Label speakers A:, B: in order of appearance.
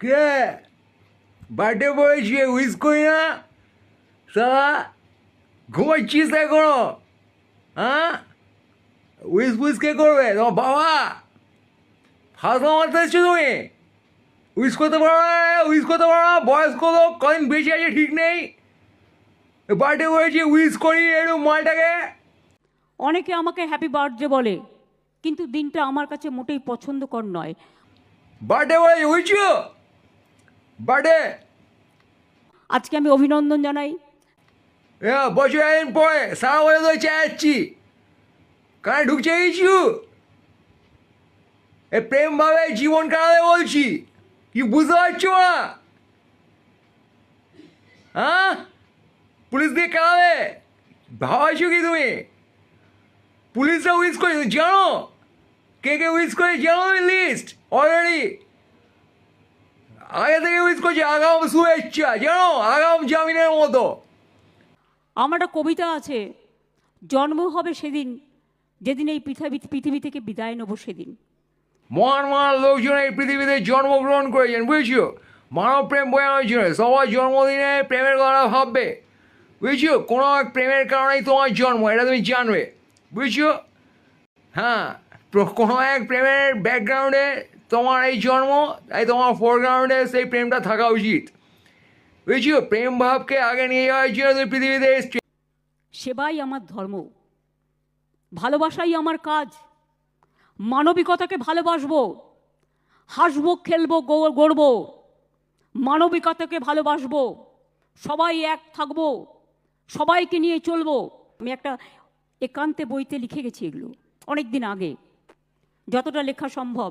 A: কে? Birthday বয়েছি উইস করি না। সারা ঘুমাচ্ছিস এখনও? হ্যাঁ? উইস উইস কে করবে? তোমার বাবা? ফাঁসা মারতে এসছো তুমি? উইস করতে পারো না উইস করতে পারো না বয়স কত? কদিন বেশি আছে ঠিক নেই। বার্থডে বয়েছি উইস করি একটু মালটাকে।
B: অনেকে আমাকে হ্যাপি বার্থডে বলে কিন্তু দিনটা আমার কাছে মোটেই পছন্দকর নয়।
A: বার্থডে বয়েছি বুঝছ বার্থডে
B: আজকে আমি অভিনন্দন জানাই।
A: এ বছর পরে সারা বছর ধরে চাচ্ছি কানে ঢুকছে কিছু এ প্রেম ভাবে জীবন কাটাতে বলছি। কি বুঝতে পারছ না? হ্যাঁ? পুলিশ দিয়ে কাটাবে ভাবাইছো কি তুমি? পুলিশরা উইস করে জানো? কে কে উইস করে জানো লিস্ট অলরেডি আগে থেকে উইস করছে আগাম শুভেচ্ছা জানো? আগাম জামিনের মতো।
B: আমার একটা কবিতা আছে জন্ম হবে সেদিন যেদিন এই পৃথিবী পৃথিবী থেকে বিদায় নেব সেদিন।
A: মহান মহান লোকজন এই পৃথিবীতে জন্মগ্রহণ করেছেন বুঝছ? মানব প্রেম বোঝানোর জন্য সবার জন্মদিনে প্রেমের কথা ভাববে। বুঝছ? কোনো এক প্রেমের কারণেই তোমার জন্ম এটা তুমি জানবে। বুঝছ? হ্যাঁ কোনো এক প্রেমের ব্যাকগ্রাউন্ডে তোমার এই জন্ম তাই তোমার ফোরগ্রাউন্ডে সেই প্রেমটা থাকা উচিত। বুঝছ? প্রেম ভাবকে আগে নিয়ে জন্য তুমি পৃথিবীতে
B: সেবাই আমার ধর্ম। ভালোবাসাই আমার কাজ। মানবিকতাকে ভালোবাসবো। হাসবো, খেলব গড়বো। মানবিকতাকে ভালোবাসবো। সবাই এক থাকব। সবাইকে নিয়ে চলবো। আমি একটা একান্তে বইতে লিখে গেছি এগুলো অনেক দিন আগে। যতটা লেখা সম্ভব।